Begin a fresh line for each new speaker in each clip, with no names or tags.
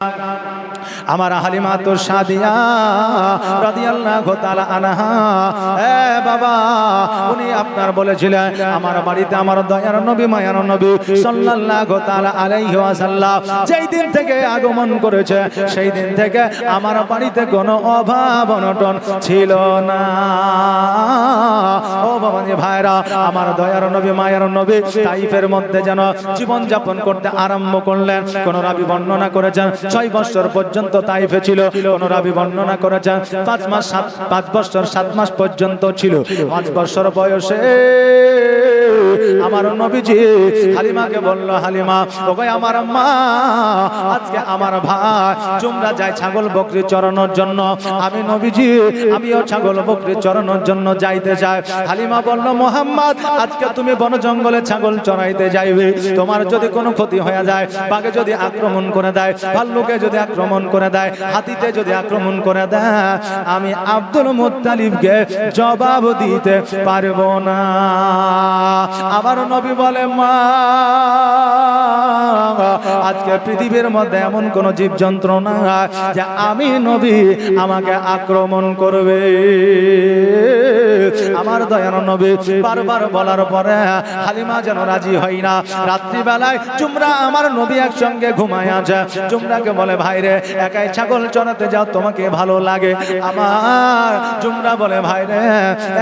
God. আমার হালিমা তো সাদিয়া বাবা, উনি আপনার বলেছিলেন, আমার বাড়িতে আমার মায়ার দিন থেকে আগমন করেছে, সেই দিন থেকে আমার বাড়িতে কোনো অভাব অনটন ছিল না। ও ভাইরা, আমার মধ্যে যেন জীবন যাপন করতে আরম্ভ করলেন। কোন রাবি বর্ণনা করেছেন, ছয় বছর পর্যন্ত তাইফে ছিল, কোন রাবি বর্ণনা করেছেন, পাঁচ মাস, সাত, পাঁচ বছর, সাত মাস পর্যন্ত ছিল। পাঁচ বছর বয়সে আমার নবীজি হালিমাকে বলল, হালিমা ওকে আমার মা আজকে আমার ভাই, তোমরা যাই ছাগল বকরি চড়ানোর জন্য, আমি নবীজি, আমিও ছাগল বকরি চড়ানোর জন্য যাইতে চাই হালিমা বলল, মোহাম্মদ, আজকে তুমি বন জঙ্গলে ছাগল চড়াইতে যাইবে। তোমার যদি কোনো ক্ষতি হয়ে যায়, বাঘে যদি আক্রমণ করে দেয়, ভাল্লুকে যদি আক্রমণ করে দেয়, হাতিতে যদি আক্রমণ করে দেয়, আমি আব্দুল মুত্তালিবকে জবাব দিতে পারব না। আবার নবী বলে, মা, আজকে পৃথিবীর মধ্যে এমন কোন জীব যন্ত্রণা যে আমি নবী আমাকে আক্রমণ করবে। আমার দয়ান নবী বারবার বলার পরে হালিমা যেন রাজি হই না। রাত্রিবেলায় চুমরা আমার নবী একসঙ্গে ঘুমায় আছে। চুমরাকে বলে, ভাইরে একাই ছাগল চড়াতে যাও, তোমাকে ভালো লাগে। আমার চুমরা বলে ভাইরে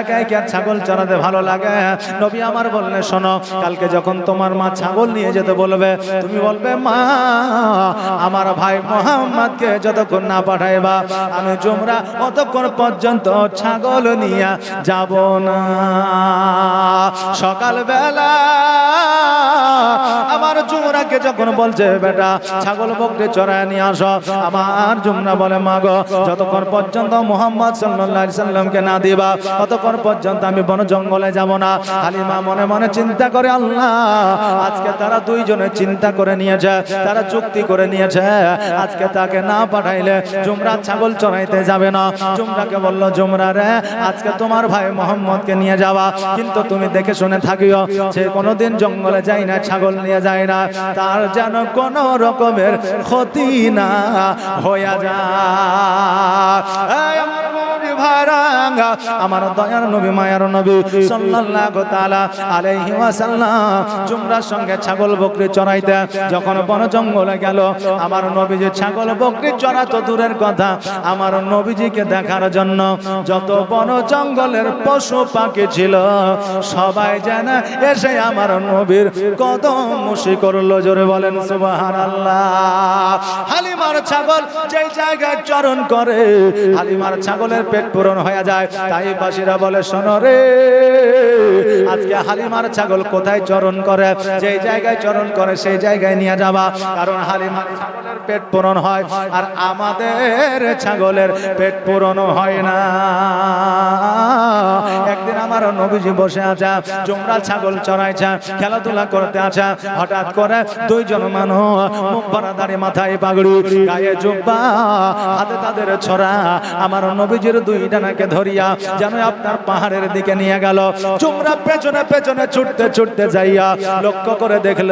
একাই কে আর ছাগল চড়াতে ভালো লাগে? নবী আমার বললে, শোনো, কালকে যখন তোমার মা ছাগল নিয়ে যেতে বলবে, তুমি বলবে, মা, আমার ভাই মোহাম্মদকে যতক্ষণ না পাঠাইবা, আমি জুমরা অতক্ষণ পর্যন্ত ছাগল নিয়ে যাব না। সকাল বেলা আমার জুমরাকে যখন বলছে, বেটা, ছাগল বকরে চড়ায় নিয়ে আসো। আমার জুমরা বলে মা গো যতক্ষণ পর্যন্ত মোহাম্মদ সাল্লাল্লাহু আলাইহি সাল্লামকে না দিবা, ততক্ষণ পর্যন্ত আমি বন জঙ্গলে যাব না। হালিমা মনে মনে চিন্তা করে, আল্লাহ, আজকে তারা দুইজনে চিন্তা করে নিয়েছে, তারা চুক্তি করে নিয়েছে। আজকে তাকে না পাঠাইলে জুমরা ছাগল চড়াইতে যাবে না। জুমরাকে বলল, জুমরা রে, আজকে তোমার ভাই মোহাম্মদকে নিয়ে যাওয়া, কিন্তু তুমি দেখে শুনে থাকিও, সে কোনোদিন জঙ্গলে যায় না, ছাগল নিয়ে যায় না। তার যেন কোনো রকমের ক্ষতি না হইয়া যায় এই আমার দয়ার নবী, মায়ার নবী সাল্লাল্লাহু তাআলা আলাইহি ওয়াসাল্লাম জুমরার সঙ্গে ছাগল বকরি চড়াইতে যখন বন জঙ্গলে গেল, আমার ছাগল বকরি চড়াতো দূরের কথা, আমার নবীজিকে দেখার জন্য যত বন জঙ্গলের পশু পাখি ছিল, সবাই যেন এসে আমার নবীর কদম মুশি করল, জোরে বলেন সুবহানাল্লাহ। হালিমার ছাগল যেই জায়গায় চরণ করে, হালিমার ছাগলের পেট পূরণ হয়ে যায়। তাই বাসীরা বলে, শোনো রে, আজকে হালিমার ছাগল কোথায় চরণ করে? যেই জায়গায় চরণ করে, সেই জায়গায় নিয়ে যাবা। কারণ হালিমার ছাগলের পেট পূরণ হয়, আর আমাদের ছাগলের পেট পূরণ হয় না। একদিন আমার নবীজি বসে আছে চোমরা ছাগল চড়াইছে, খেলাধুলা করতে আছে। হঠাৎ করে দুইজন মানুষ মুখ ভরা দাঁড়িয়ে মাথায় পাগড়ি, গায়ে জুব্বা, হাতে তাদের ছড়া। আমার নবীজির দুই ডানাকে ধরিয়া যেন আপনার পাহাড়ের দিকে নিয়ে গেল। চুমরা পেছনে পেছনে ছুটতে ছুটতে যাইয়া লক্ষ্য করে দেখল,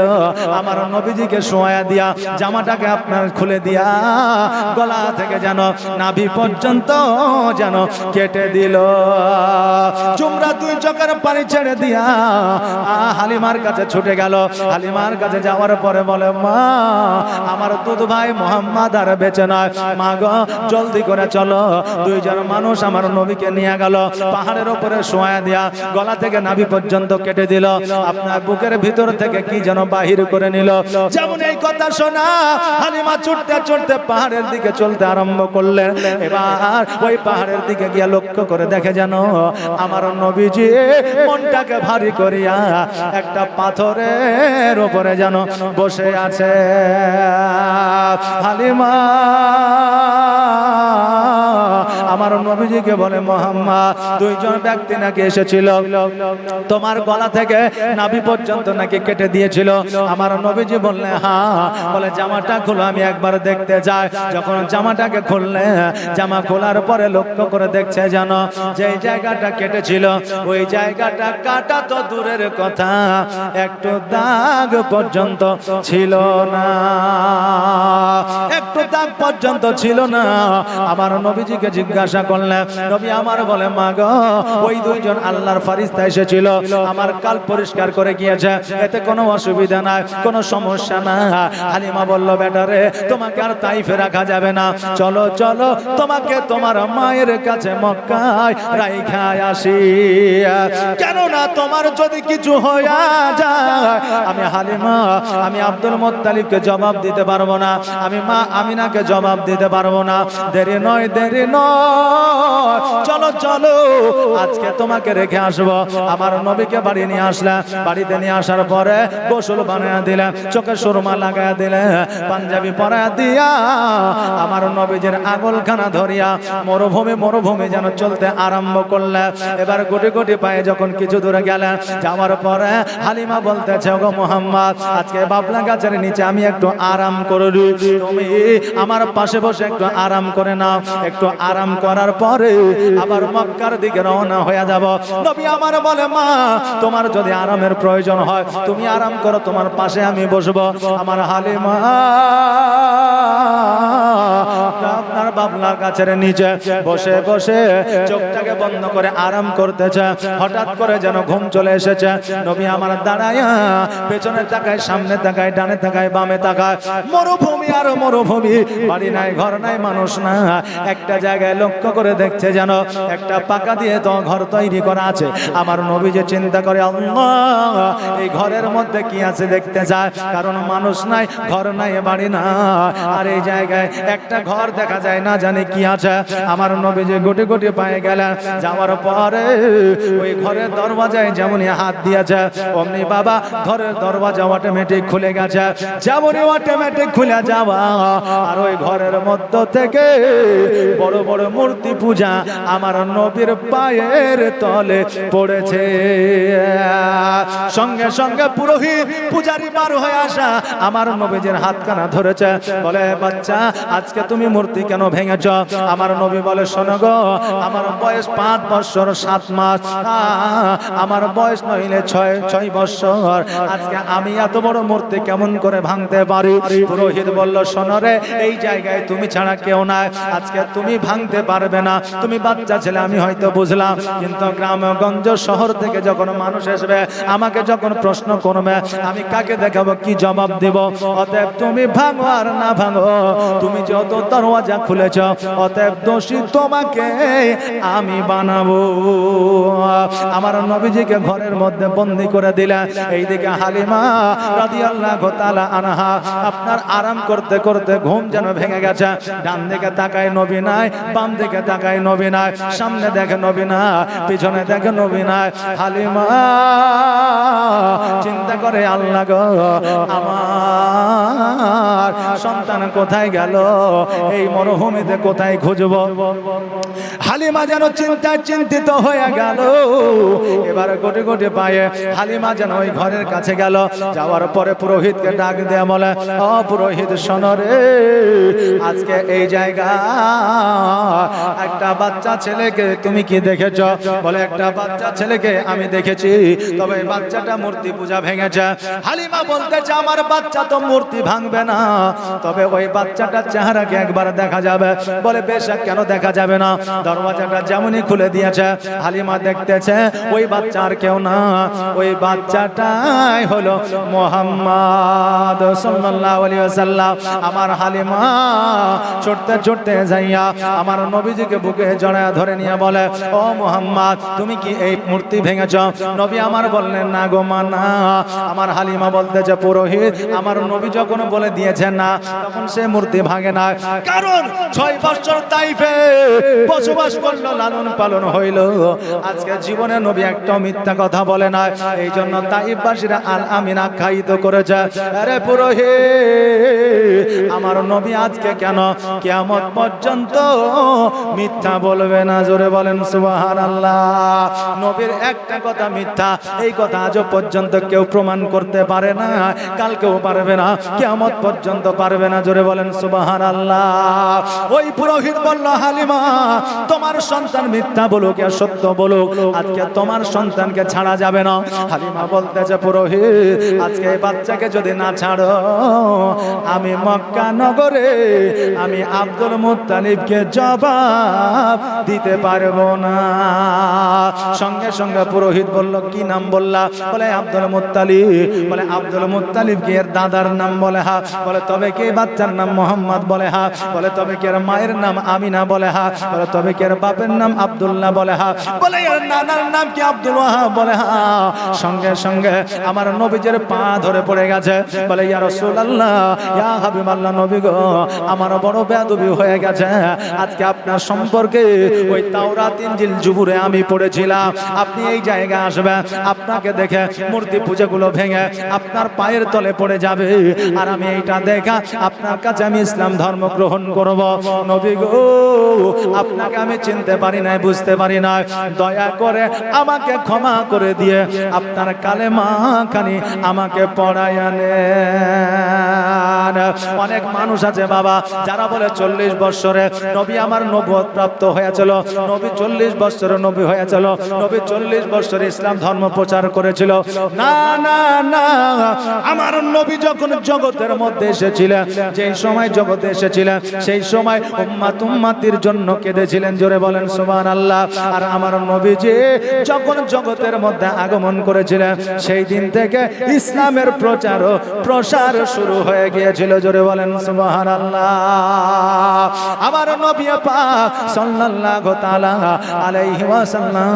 আমার নবীজিকে শোয়া দিয়া জামাটাকে আপনার খুলে দিয়া গলা থেকে যেন নাভি পর্যন্ত যেন কেটে দিল। চুমরা দুই চোখের পানি ছেড়ে দিয়া হালিমার কাছে ছুটে গেল। হালিমার কাছে যাওয়ার পরে বলে, মা, আমার দুধ ভাই মোহাম্মদ আর বেঁচে নয়। মা গো, জলদি করে চলো। দুইজন মানুষ আমার নবীকে নিয়ে গেল। পাহাড়ের উপরে শোয়া দিয়া গলা থেকে নাভি পর্যন্ত কেটে দিল। আপনার বুকের ভিতর থেকে কি যেন বাহির করে নিল। যেমন এই কথা শোনা হালিমা ছুটতে ছুটতে পাহাড়ের দিকে চলতে আরম্ভ করলেন। এবার ওই পাহাড়ের দিকে গিয়ে লক্ষ্য করে দেখে যেন আমার নবীজি মনটাকে ভারী করিয়া একটা পাথরের উপরে যেন বসে আছে। হালিমা নবীজিকে বলে, মোহাম্মদ, দুইজন ব্যক্তি নাকি এসেছিল? তোমার গলা থেকে নাভি পর্যন্ত নাকি কেটে দিয়েছিল? আমার নবীজি বললে হ্যাঁ বলে, জামাটা খুলো, আমি একবার দেখতে যাই। যখন জামাটাকে খুললে, জামা খোলার পরে লক্ষ্য করে দেখছে জানো যে জায়গাটা কেটেছিল, ওই জায়গাটা কাটা তো দূরের কথা, একটু দাগ পর্যন্ত ছিল না। একটু দাগ পর্যন্ত ছিল না। আমার নবীজিকে জিজ্ঞাসা করলেন নবী আমার বলে মা গো, ওই দুইজন আল্লাহর ফারিস্তা এসেছিল, আমার কাল পরিষ্কার করে গিয়েছে, এতে কোনো অসুবিধা নাই, কোনো সমস্যা না হালিমা বলল বেটারে তোমাকে আর তাইফে রাখা যাবে না। চলো চলো, তোমাকে তোমার মায়ের কাছে মক্কায় রাইখায় আসি। কেননা তোমার যদি কিছু হইয়া যায়, আমি হালিমা, আমি আব্দুল মোত্তালিবকে জবাব দিতে পারব না, আমি মা আমিনাকে জবাব দিতে পারব না। দেরি নয় দেরি নয়। চলো চলো, আজকে তোমাকে রেখে আসব। আমার নবীকে বাড়ি নিয়ে আসলে। বাড়িতে নিয়ে আসার পরে গোসল বানায় দিলে চোখে সুরমা লাগায় দিলে, পাঞ্জাবি পরায় দিয়া আমার নবীজের আগলখানা ধরিয়া মরুভূমি মরুভূমি যেন চলতে আরম্ভ করলে। এবার গুটি গুটি পায়ে যখন কিছু দূরে গেলে, যাওয়ার পরে হালিমা বলতেছে গো মোহাম্মদ, আজকে বাবলা গাছের নিচে আমি একটু আরাম করে। তুমি আমার পাশে বসে একটু আরাম করে নাও। একটু আরাম করার পরে আবার মক্কার দিকে রওনা হয়ে যাব। নবী আমার বলে, মা, তোমার যদি আরামের প্রয়োজন হয়, তুমি আরাম করো, তোমার পাশে আমি বসবো। আমার হালিমা আপনার বাবলা গাছের নিচে। বসে বসে চোখটাকে বন্ধ করে আরাম করতেছে। হঠাৎ করে যেন ঘুম চলে এসেছে। নবী আমার দাঁড়ায়, পেছনে তাকায়, সামনে তাকায়, ডানে তাকায়, বামে তাকায়। মরুভূমি আর মরুভূমি, বাড়ি নাই, ঘর নাই, মানুষ না একটা জায়গায় লক্ষ্য করে দেখছে যেন একটা পাকা দিয়ে তো ঘর তৈরি করা আছে। আমার নবী যে চিন্তা করে এই ঘরের মধ্যে কি আছে দেখতে যায় কারণ মানুষ নাই, ঘর নাই, বাড়ি না আর এই জায়গায় একটা ঘর দেখা যায় না, জানে কি আছে। আমার নবী যে গোটে গোটে পায়ে গেলেন, যাওয়ার পরে ওই ঘরের দরওয়াজায় যেমনই হাত দিয়েছে, অমনি বাবা ঘরের দরওয়াজা অটোমেটিক খুলে গেছে। যেমনই অটোমেটিক খুলে যাওয়া, আর ওই ঘরের মধ্য থেকে বড় বড় মূর্তি পূজা আমার নবীর পায়ের তলে পড়েছে। সঙ্গে সঙ্গে পুরোহিত পূজারি বার হয়ে আসা, আমার নবীজের হাতখানা ধরেছে। বলে, বাচ্চা, আজকে তুমি মূর্তি কেন ভেঙেছ? আমার নবী বলে, শোনো আমার বয়স পাঁচ বছর, সাত মাস। আমার বয়স নইলে ছয় ছয় বছর। আজকে আমি এত বড় মূর্তি কেমন করে ভাঙতে পারি? পুরোহিত বলল, শোনো এই জায়গায় তুমি ছাড়া কেউ নাই। আজকে তুমি ভাঙতে পারবে না। তুমি বাচ্চা ছেলে, আমি হয়তো বুঝলাম। কিন্তু গ্রামগঞ্জ শহর থেকে যখন মানুষ আসবে, আমাকে যখন প্রশ্ন করবে, আমি কাকে দেখাবো, কি জবাব দেব? অতএব তুমি ভাঙো আর না ভাঙো। তুমি যত দরওয়াজা খুলেছ, অতএব দোষী তোমাকে আমি বানাবো। আমার নবীজিকে ঘরের মধ্যে বন্দি করে দিলেন এইদিকে হালিমা রাদিয়াল্লাহু তাআলা আনহা আপনার আরাম করতে করতে ঘুম যেন ভেঙে গেছে। ডান দিকে তাকায় নবী নাই, বাম দিকে তাকায় নবী নাই, সামনে দেখে নবী না, পিছনে দেখে নবী নাই হালিমা, চিন্তা করে আল্লাহ গো, আমার সন্তান কোথায় গেল? এই মরুভূমিতে কোথায় খুঁজব? হালিমা যেন চিন্তায় চিন্তিত হয়ে গেল। এবার গোটে গোটে পায়ে হালিমা যেন ওই ঘরের কাছে গেল। যাওয়ার পরে পুরোহিতকে ডাক দেয়া বলে ও পুরোহিত শোনরে আজকে এই জায়গা একটা বাচ্চা ছেলেকে তুমি কি দেখেছ? বলে, একটা বাচ্চা ছেলেকে আমি দেখেছি, তবে বাচ্চাটা মূর্তি পূজা ভেঙেছে। হালিমা বলতেছে আমার বাচ্চা তো মূর্তি ভাঙবে না, তবে ওই বাচ্চাটার চেহারাকে একবার দেখা যাবে। বলে, বেশ কেন দেখা যাবে না? দরওয়াজাটা যেমনই খুলে দিয়েছে, হালিমা দেখতেছে, ওই বাচ্চা আর কেউ না। ওই বাচ্চাটাই হলো মোহাম্মদ সাল্লাল্লাহু আলাইহি ওয়াসাল্লাম। আমার হালিমা ছুটতে ছুটতে যাইয়া আমার নবীজিকে বুকে জড়ায় ধরে নিয়ে বলে, ও মোহাম্মদ, তুমি কি এই মূর্তি ভেঙেছ? নবী আমার বললেন, না গো মা, না। আমার হালিমা বলতেছে, পুরোহিত, আমার নবী যখন বলে দিয়েছেন না, তখন সে মূর্তি ভাঙে না। কারণ ছয় বছর তাইফে বসবাস করল, লালন পালন হইল। আজকে জীবনে নবী একটা মিথ্যা কথা বলে না এই জন্য তাইফবাসীরা আল আমিন আখ্যায়িত করেছে। আরে পুরোহিত, আমার নবী আজকে কেন কেয়ামত পর্যন্ত মিথ্যা বলবে না? জোরে বলেন সুবাহান আল্লাহ নবীর একটা কথা মিথ্যা, এই কথা আজও পর্যন্ত কেউ প্রমাণ করতে পারে না। কালকেও পারবে না, কেয়ামত পর্যন্ত পারবে না। জোরে বলেন সুবাহান আল্লাহ ওই পুরোহিত বলল, হালিমা তোমার সন্তান মিথ্যা বলুক আর সত্য বলুক, আজকে তোমার সন্তানকে ছাড়া যাবে না। হালিমা বলতেছে, পুরোহিত, আজকে এই বাচ্চাকে যদি না ছাড়ো, আমি মক্কা নগরে আমি আব্দুল মুত্তালিবকে জবাব দিতে পারব না। সঙ্গে সঙ্গে পুরোহিত বলল, কি নাম বললা? বলে, আব্দুল মুত্তালিব। বলে, আব্দুল মুত্তালিব কি এর দাদার নাম? বলে, হা। বলে, তবে কি বাচ্চার নাম মোহাম্মদ? বলে, হা। বলে, তবে কি এর মায়ের নাম আমিনা? বলে, হা। বলে তবে কি বাপের নাম আব্দুল্লাহ বলে? হা, বলে নানার নাম কি আব্দুল বলে, হা। সঙ্গে সঙ্গে আমার নবীজের পা ধরে পড়ে গেছে। বলে, ইয়া রাসূলুল্লাহ, ইয়া হাবিবাল্লাহ নবী গো, আমার বড় বেয়াদবি হয়ে গেছে। আজকে আপনার সম্পর্কে ওই তাওরাত, ইনজিল জুবুরে আমি পড়েছিলাম। আপনি এই জায়গায় আসবেন, আপনাকে দেখে মূর্তি পূজাগুলো ভেঙে আপনার পায়ের তলে পড়ে যাবে। আর আমি এইটা দেখা, আপনার কাছে আমি ইসলাম ধর্ম গ্রহণ করব। নবী গো আপনাকে আমি চিনতে পারি নাই, বুঝতে পারি না দয়া করে আমাকে ক্ষমা করে দিয়ে আপনার কালেমা খানি আমাকে পড়ায় অনেক মানুষ আছে বাবা, যারা বলে চল্লিশ বৎসরে নবী আমার নবুয়ত প্রাপ্ত হয়েছিল, নবী চল্লিশ বৎসরে নবী হয়েছিল, নবী চল্লিশ বৎসরে ইসলাম ধর্ম প্রচার করেছিল। না না না, আমার নবী যখন জগতের মধ্যে এসেছিলেন, যেই সময় জগতে এসেছিলেন, সেই সময় উম্মাতির জন্য কেঁদেছিলেন জোরে বলেন সুবহান আল্লাহ আর আমার নবী যে যখন জগতের মধ্যে আগমন করেছিলেন, সেই দিন থেকে ইসলামের প্রচার ও প্রসার শুরু হয়ে গিয়েছিল, জোরে বলেন সুবহান আল্লাহ আমার নবী পাক সাল্লাল্লাহু তাআলা আলাইহি ওয়াসাল্লাম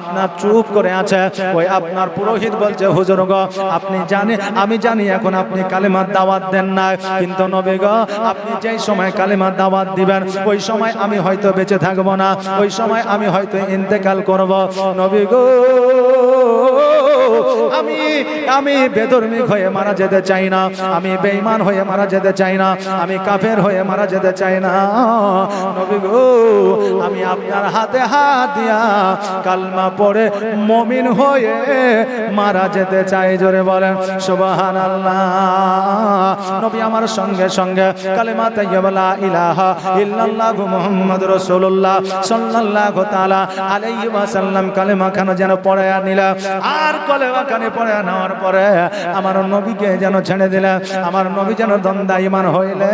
আপনার চুপ করে আছে। ওই আপনার পুরোহিত বলছে, হুজুর গো, আপনি জানে, আমি জানি এখন আপনি কালেমার দাওয়াত দেন না কিন্তু নবী গো, আপনি যেই সময় কালেমার দাওয়াত দিবেন, ওই সময় আমি হয়তো বেঁচে থাকব না। ওই সময় আমি হয়তো ইন্তেকাল করব। নবী গো, আমি আমি বেদর্মিক হয়ে মারা যেতে চাই না। আমি বেঈমান হয়ে মারা যেতে চাই না। আমি কাফের হয়ে মারা যেতে চাই না। নবী গো, আমি আপনার হাতে হাত দিয়া কালমা পড়ে মমিন হয়ে মারা যেতে চাই, জোরে বলেন সুবহান নবী আমার সঙ্গে সঙ্গে কালেমা তাইয়্যিবা লা ইলাহা ইল্লাল্লাহু মুহাম্মাদুর রাসূলুল্লাহ সাল্লাল্লাহু তাআলা আলাইহি ওয়াসাল্লাম কালেমা খানা যেন পড়ায়া নিলা? আর কলেমা খানে পড়ায়া নেওয়ার পরে আমার নবীকে যেন ছেড়ে দিলে? আমার নবী যেন দ্বন্দ্বা ইমান হইলে?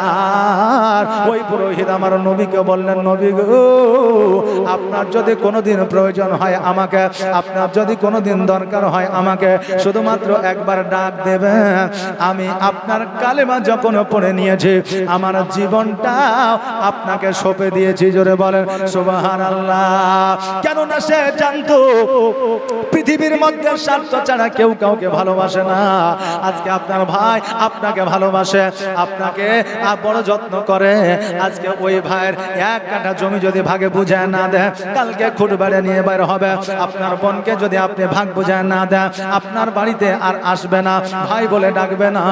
আর ওই পুরোহিত আমার নবীকে বললেন, নবী গো, আপনার যদি কোনোদিন প্রয়োজন হয় আমাকে, আপনার যদি কোনোদিন দরকার হয় আমাকে, শুধুমাত্র একবার ডাক দেবেন আমি আপনার কালেমা যখন পড়ে নিয়েছি, আমার জীবনটা আপনাকে সঁপে দিয়েছি, জোরে বলেন সুবাহান আল্লাহ কেননা সে জানতো, পৃথিবীর মধ্যে স্বার্থ ছাড়া কেউ কাউকে ভালোবাসে না। আজকে আপনার ভাই আপনাকে ভালোবাসে, আপনাকে বড় যত্ন করে। আজকে ওই ভাইয়ের এক কাঠা জমি যদি ভাগে বুঝায় না দেয়, কালকে খুঁট বেড়ে নিয়ে বাইর হবে। আপনার বোনকে যদি আপনি ভাগ বুঝায় না দেয়, আপনার বাড়িতে আর আসবে না, ভাই বলে ডাকবে না।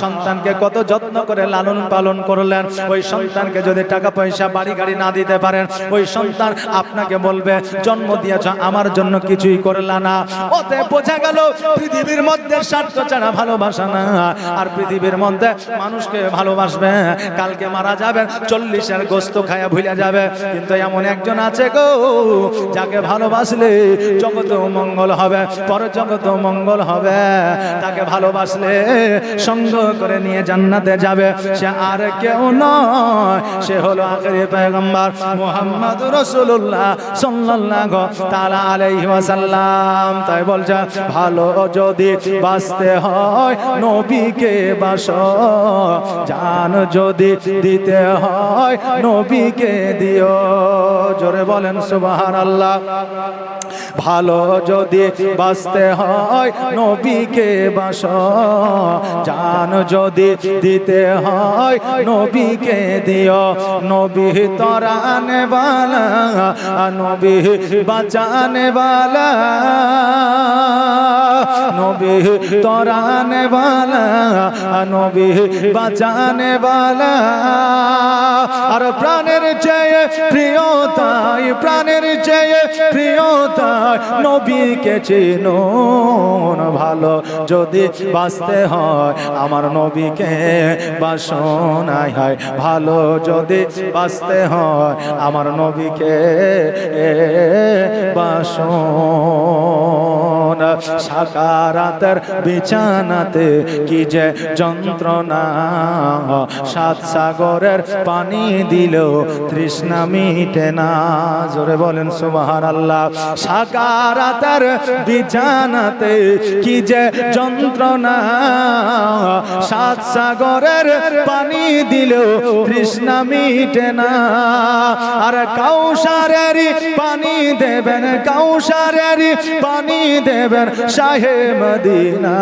সন্তানকে কত যত্ন করে লালন পালন করলেন। ওই সন্তানকে যদি টাকা পয়সা বাড়ি গাড়ি না দিতে পারেন। ওই সন্তান আপনাকে বলবে, জন্ম দিয়েছ, আমার জন্য কিছুই করলা না। ওতে বোঝা গেল, পৃথিবীর মধ্যে স্বার্থ ছাড়া ভালোবাসা না। আর পৃথিবীর মধ্যে মানুষকে ভালোবাসবে, কালকে মারা যাবে, চল্লিশের গোস্ত খায়া ভুলে যাবে। কিন্তু এমন একজন আছে গো, যাকে ভালোবাসলে জগত মঙ্গল হবে পর জগত মঙ্গল হবে। তাকে ভালোবাসলে সঙ্গ করে নিয়ে জান্নাতে যাবে। সে আর কেউ নয়, সে হলো আখেরি পয়গম্বর মোহাম্মদ রসুল্লাহ সাল্লাহ তালা আলাইহি ওয়াসাল্লাম। তাই বলছে, ভালো যদি বাঁচতে হয় নবীকে বাস, জান যদি দিতে হয় নবীকে দিও। জোরে বলেন সুবহানাল্লাহ। ভালো যদি বাঁচতে হয় নবীকে বাস। জান যদি দিতে হয় নবীকে দিও। নবী তরানে বালা নবী বাঁচানে বালা। নবী তরানে বালা নবী বাঁচানে বালা। আর প্রাণের চেয়ে প্রিয় তাই প্রাণের চেয়ে প্রিয় নবীকে চিনো ভালো, যদি বাঁচতে হয়, আমার নবীকে বাসনায় হয়, ভালো যদি বাঁচতে হয়, আমার নবীকে বাসন। সাকারাতের বিছানাতে কি যে যন্ত্রণা, সাত সাগরের পানি দিল তৃষ্ণা মিটে না। জোরে বলেন সুবাহান আল্লাহ সাকারাতের বিছানাতে কি যে যন্ত্রণা? সাত সাগরের পানি দিল তৃষ্ণা মিটে না। আর কাউসারের পানি দেবেন কাউসারের পানি দেবেন শাহে মদিনা।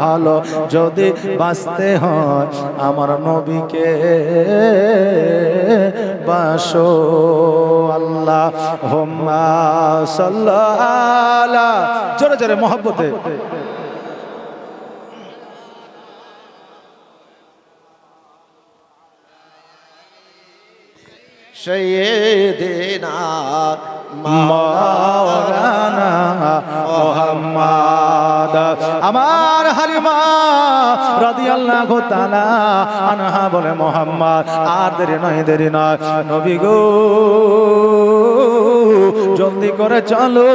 ভালো যদি বাঁচতে হয় আমার নবীকে বাসো আল্লাহ হোম্মা সাল্লাহ জোরে জোরে মহব্বতে।
সৈয়দিনা
মাওলানা মোহাম্মদ। আমার রাদিয়াল্লাহু তাআলা আনহা বলে, মোহাম্মদ, আর দেরি নয় দেরি নয়, নবী গো, জলদি করে চলো,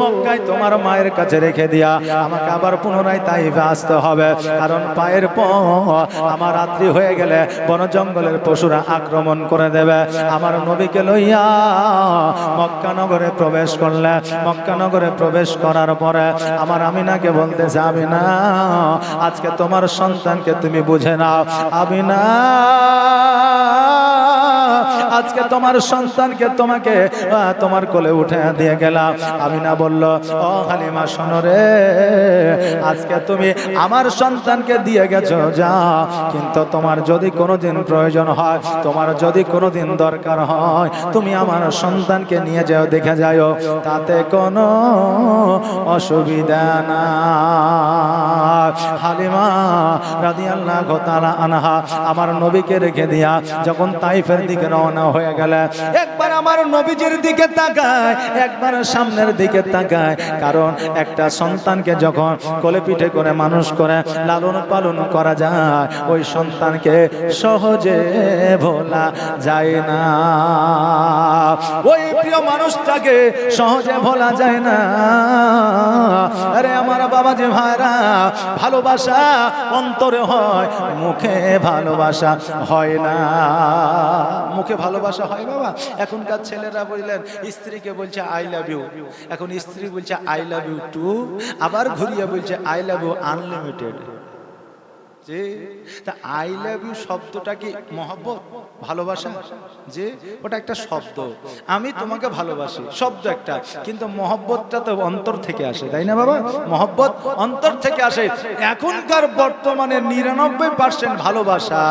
মক্কায় তোমার মায়ের কাছে রেখে দিয়া, আমাকে আবার পুনরায় তাইফে আসতে হবে, কারণ পায়ের প আমার রাত্রি হয়ে গেলে বন জঙ্গলের পশুরা আক্রমণ করে দেবে, আমার নবীকে লইয়া মক্কা নগরে প্রবেশ করলে, মক্কা নগরে প্রবেশ করার পরে আমার আমিনাকে বলতেছে, আমিনা, আজকে তোমার সন্তানকে তুমি বুঝে নাও। আমিনা। আজকে তোমার সন্তানকে তোমাকে তোমার কোলে উঠে দিয়ে গেলাম। আমি না বলল, ও হালিমা, শোনো রে, আজকে তুমি আমার সন্তানকে দিয়ে গেছো যা কিন্তু তোমার যদি কোনোদিন প্রয়োজন হয়, তোমার যদি কোনোদিন দরকার হয়, তুমি আমার সন্তানকে নিয়ে যাও, দেখে যাও। তাতে কোনো অসুবিধা না হালিমা রাদিয়াল্লাহু তাআলা আনহা আমার নবীকে রেখে দিয়া যখন তাইফের দিকে রওনা হয়ে গেলে, একবার আমার নবীজির দিকে তাকায়, একবার সামনের দিকে তাকায়। কারণ একটা সন্তানকে যখন কোলে পিঠে করে মানুষ করে, লালন পালন করা যায়, ওই সন্তানকে সহজে ভোলা যায় না। ওই প্রিয় মানুষটাকে সহজে ভোলা যায় না। আরে আমার বাবা যে ভাইরা, ভালোবাসা অন্তরে হয়, মুখে ভালোবাসা হয় না। ভালোবাসা হয় বাবা? এখনকার ছেলেরা বললেন, স্ত্রীকে বলছে আই লাভ ইউ এখন স্ত্রী বলছে আই লাভ ইউ টু আবার ঘুরিয়ে বলছে আই লাভ ইউ আনলিমিটেড যে, তা আই লাভ ইউ শব্দটা কি মহব্বত? ভালোবাসা? যে, ওটা একটা শব্দ। আমি তোমাকে ভালোবাসি। শব্দ একটা। কিন্তু মহব্বতটা তো অন্তর থেকে আসে, তাই না বাবা? মহব্বত অন্তর থেকে আসে। এখনকার বর্তমানে নিরানব্বই পার্সেন্ট ভালোবাসা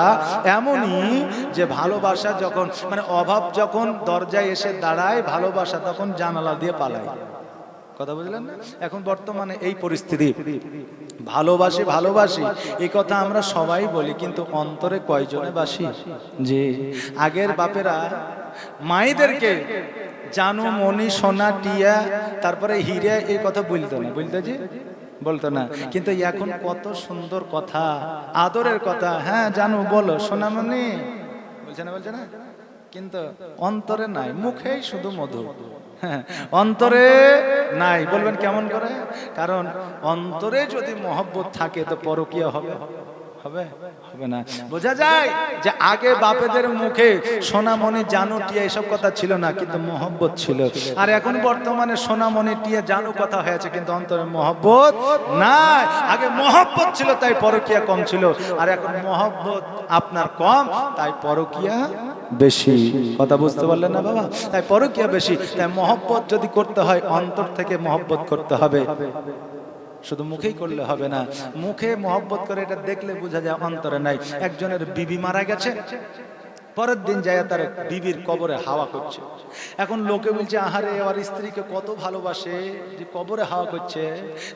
এমনই যে ভালোবাসা যখন মানে অভাব যখন দরজায় এসে দাঁড়ায়, ভালোবাসা তখন জানালা দিয়ে পালায়। কথা বুঝলেন না? এখন বর্তমানে এই পরিস্থিতি। ভালোবাসি ভালোবাসি। এই কথা আমরা সবাই বলি, কিন্তু অন্তরে কয়জনে বাসি? যে আগের বাপেরা মায়েদেরকে জানু মনি সোনা, টিয়া, তারপরে হিরে, এই কথা বলতো না। বলতো যে? বলতো না। কিন্তু এখন কত সুন্দর কথা, আদরের কথা। হ্যাঁ জানু, বলো, সোনা সোনামণি বলছে না বলছে না? কিন্তু অন্তরে নাই, মুখেই শুধু মধু। অন্তরে নাই। বলবেন কেমন করে? কারণ অন্তরে যদি মহব্বত থাকে তো পরকীয়া হবে। হবে? হবে না। বোঝা যায় যে আগে বাপেদের মুখে সোনামণি জানু টিয়া এসব কথা ছিল না, কিন্তু মহব্বত ছিল। আর এখন বর্তমানে সোনামণি, টিয়া, জানু কথা হয়েছে, কিন্তু অন্তরে মহব্বত নাই। আগে মহব্বত ছিল, তাই পরকিয়া কম ছিল। আর এখন মহব্বত আপনার কম, তাই পরকিয়া বেশি। কথা বুঝতে পারলেন না বাবা? তাই পরকিয়া বেশি। তাই মহব্বত যদি করতে হয়, অন্তর থেকে মহব্বত করতে হবে। শুধু মুখেই করলে হবে না। মুখে মহব্বত করে এটা দেখলে বোঝা যায় অন্তরে নাই। একজনের বিবি মারা গেছে। পরের দিন যায় তার বিবির কবরে হাওয়া করছে। এখন লোকে বলছে, আহারে, আমার স্ত্রীকে কত ভালোবাসে যে কবরে হাওয়া করছে।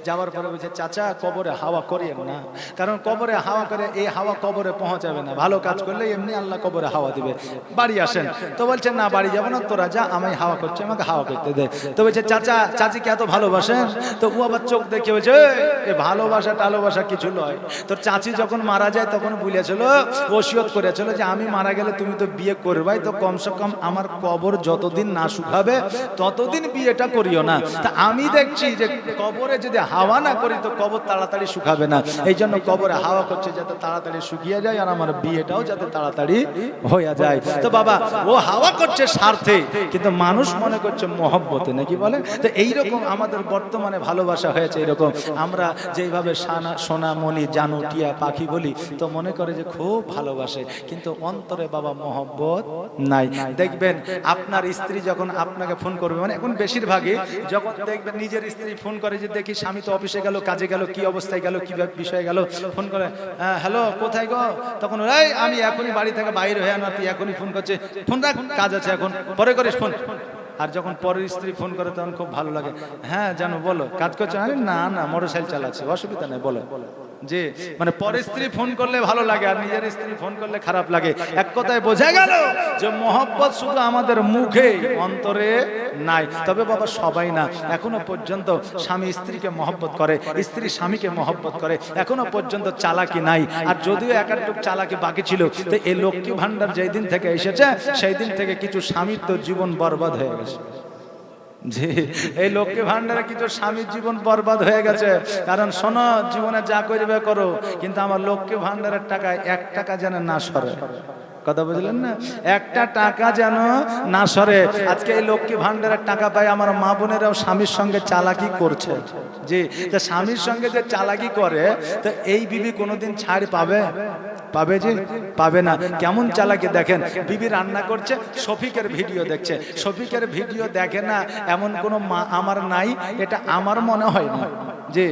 যাওয়ার পরে বলছে, চাচা, কবরে হাওয়া করিয়েন না। কারণ কবরে হাওয়া করে, এই হাওয়া কবরে পৌঁছাবে না। ভালো কাজ করলে এমনি আল্লাহ কবরে হাওয়া দিবে। বাড়ি আসেন। তো বলছে, না, বাড়ি যাব না। তোরা যা আমি হাওয়া করছি, আমাকে হাওয়া করতে দে। তো বলছে, চাচা, চাচিকে এত ভালোবাসেন? তো ও আবার চোখ দেখে বলছে এ ভালোবাসা টালোবাসা কিছু নয়। তোর চাচি যখন মারা যায়, তখন বলেছিল, ওসিয়ত করেছিল যে আমি মারা গেলে তুমি তো বিয়ে করবাই তো কমসে কম আমার কবর যতদিন না শুকাবে, ততদিন বিয়েটা করিও না। তা আমি দেখছি যে কবরে যদি হাওয়া না করি তো কবর তাড়াতাড়ি শুকাবে না। এই জন্য কবরে হাওয়া করছে যাতে তাড়াতাড়ি শুকিয়ে যায় আর আমার বিয়েটাও যাতে তাড়াতাড়ি হয়ে যায়। তো বাবা, ও হাওয়া করছে স্বার্থে, কিন্তু মানুষ মনে করছে মহব্বতে, নাকি বলে? তো এইরকম আমাদের বর্তমানে ভালোবাসা হয়েছে এরকম। আমরা যেইভাবে সানা সোনা মনি জানু টিয়া পাখি বলি, তো মনে করে যে খুব ভালোবাসে। কিন্তু অন্তরে বাবা মহব্বত নাই। দেখবেন আপনার স্ত্রী যখন আপনাকে ফোন করবে মানে এখন বেশিরভাগই যখন দেখবেন নিজের স্ত্রী ফোন করে যে দেখি স্বামী তো অফিসে গেল কাজে গেল কি অবস্থায় গেল কি বিষয়ে গেল? ফোন করে "হ্যাঁ, হ্যালো কোথায় গো? তখন এই আমি এখনই বাড়ি থেকে বাইরে হয়ে আনা তুই এখনই ফোন করছে। ফোন রাখ কাজ আছে এখন পরে করিস ফোন। আর যখন পরের স্ত্রী ফোন করে তখন খুব ভালো লাগে হ্যাঁ জানো বলো কাজ করছে? না না মোটর সাইকেল চালাচ্ছে অসুবিধা নেই বলো। যে মানে পরের স্ত্রী ফোন করলে ভালো লাগে আর নিজের স্ত্রী ফোন করলে খারাপ লাগে। এক কথায় বোঝা গেল যে মহব্বত শুধু আমাদের মুখে অন্তরে নাই। তবে বাবা সবাই না। এখনও পর্যন্ত স্বামী স্ত্রীকে মহব্বত করে স্ত্রী স্বামীকে মহব্বত করে। এখনও পর্যন্ত চালাকি নাই। আর যদিও একাটুক চালাকি বাকি ছিল তো এই লক্ষ্মী ভান্ডার যেই দিন থেকে এসেছে সেই দিন থেকে কিছু স্বামীর তো জীবন বরবাদ হয়ে গেছে। যে এই লক্ষ্মী ভান্ডারে কিন্তু স্বামীর জীবন বরবাদ হয়ে গেছে। কারণ শোনো, জীবনে যা করবে করো, কিন্তু আমার লক্ষ্মী ভান্ডারের টাকায় এক টাকা যেন না সরে। কথা বুঝলেন না? একটা টাকা যেন না সরে। আজকে এই লক্ষ্মী ভান্ডারের টাকা পাই আমার মা বোনেরাও স্বামীর সঙ্গে চালাকি করছে। জি, তা স্বামীর সঙ্গে যে চালাকি করে, তো এই বিবি কোনোদিন ছাড় পাবে? পাবে যে পাবে না। কেমন চালাকি? দেখেন, বিবি রান্না করছে, শফিকের ভিডিও দেখছে। শফিকের ভিডিও দেখে না এমন কোনো মা আমার নাই, এটা আমার মনে হয় না। জি।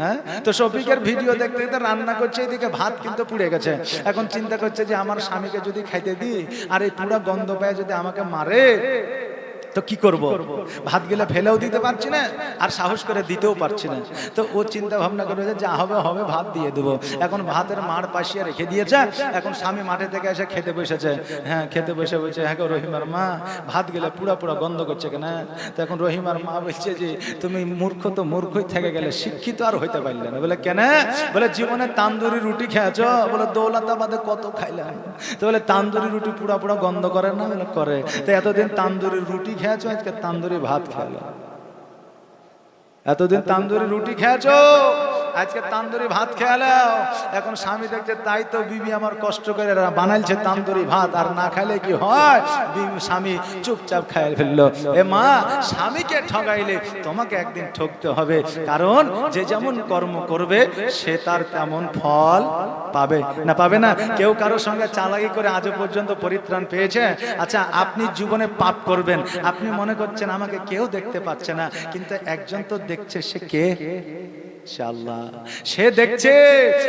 হ্যাঁ? তো শফিকের ভিডিও দেখতে দেখতে রান্না করছে, এদিকে ভাত কিন্তু পুড়ে গেছে। এখন চিন্তা করছে যে আমার স্বামীকে যদি খাইতে দিই, আর এই পুরা গন্ধ পায়ে যদি আমাকে মারে তো কি করব? ভাত গেলে ফেলেও দিতে পারছি না, আর সাহস করে দিতেও পারছি না। তো ও চিন্তা ভাবনা করে যে, যা হবে হবে, ভাত দিয়ে দেবো। এখন ভাতের মার পাশিয়ে রেখে দিয়েছে, এখন স্বামী মাঠে থেকে এসে খেতে বসেছে। হ্যাঁ খেতে বসে বলছে হ্যাঁ রহিমার মা, ভাত গেলে পুরা পুরা গন্ধ করছে কেন? তো এখন রহিমার মা বলছে যে, তুমি মূর্খ তো মূর্খই থেকে গেলে শিক্ষিত আর হইতে পারলে না। বলে, কেন? বলে, জীবনে তান্দুরি রুটি খেয়েছ? বলে, দৌলতাবাদে কত খাইলাম। তো বলে, তান্দুরি রুটি পুরা পুরা গন্ধ করে না? বলে, করে। তো এতদিন তান্দুরি রুটি খেয়েছো আজকে? তান্দুরি ভাত খেলো। এতদিন তান্দুরি রুটি খেয়েছো? আজকে তান্দুরি ভাত খেয়ালাও এখন স্বামী দেখছে, তাই তো বিবি আমার কষ্ট করে বানাইছে তান্দুরি ভাত, আর না খাইলে কি হয়? স্বামী চুপচাপ খাইয়ে ফেলল। এ মা, স্বামীকে ঠগাইলে তোমাকে একদিন ঠকতে হবে, কারণ যে যেমন কর্ম করবে, সে তার তেমন ফল পাবে। না পাবে না? কেউ কারোর সঙ্গে চালাকি করে আজও পর্যন্ত পরিত্রাণ পেয়েছে? আচ্ছা আপনি জীবনে পাপ করবেন, আপনি মনে করছেন আমাকে কেউ দেখতে পাচ্ছে না, কিন্তু একজন তো দেখছে, সে কে? সে সে দেখছে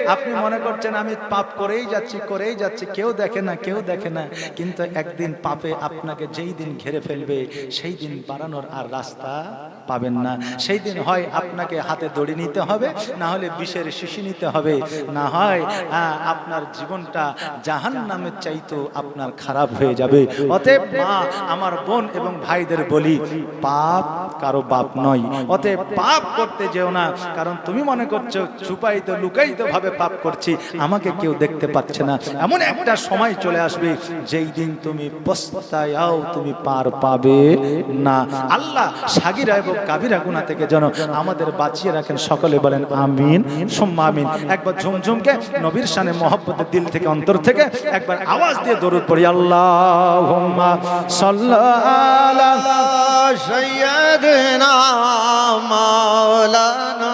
আপনি মনে করছেন আমি পাপ করেই যাচ্ছি করেই যাচ্ছি কেউ দেখে না কেউ দেখে না কিন্তু একদিন পাপে আপনাকে যেই দিন ঘিরে ফেলবে সেই দিন বাড়ানোর আর রাস্তা পাবেন না। সেই দিন হয় আপনাকে হাতে দড়ি নিতে হবে না হলে বিষের শিশি নিতে হবে। না হয় আপনার জীবনটা জাহান নামের চাইতো আপনার খারাপ হয়ে যাবে। অতএব মা আমার বোন এবং ভাইদের বলি পাপ কারও বাপ নয়। অতএব পাপ করতে যেও না কারণ তুমি মনে করছ ছুপাইত লুকাইত ভাবে পাপ করছি, আমাকে কেউ দেখতে পাচ্ছে না। এমন একটা সময় চলে আসবে, যেই দিন তুমি পস্তায়াও তুমি পার পাবে না। আল্লাহ সাগিরা এবং কাবিরা গুনা থেকে যেন আমাদের বাঁচিয়ে রাখেন। সকলে বলেন, আমিন, সোম্মা আমিন। একবার ঝুমঝুমকে নবীর সানে মহব্বতের দিল থেকে, অন্তর থেকে একবার আওয়াজ দিয়ে দরুদ পড়ি আল্লাহ
সৈয়দনা মাওলানা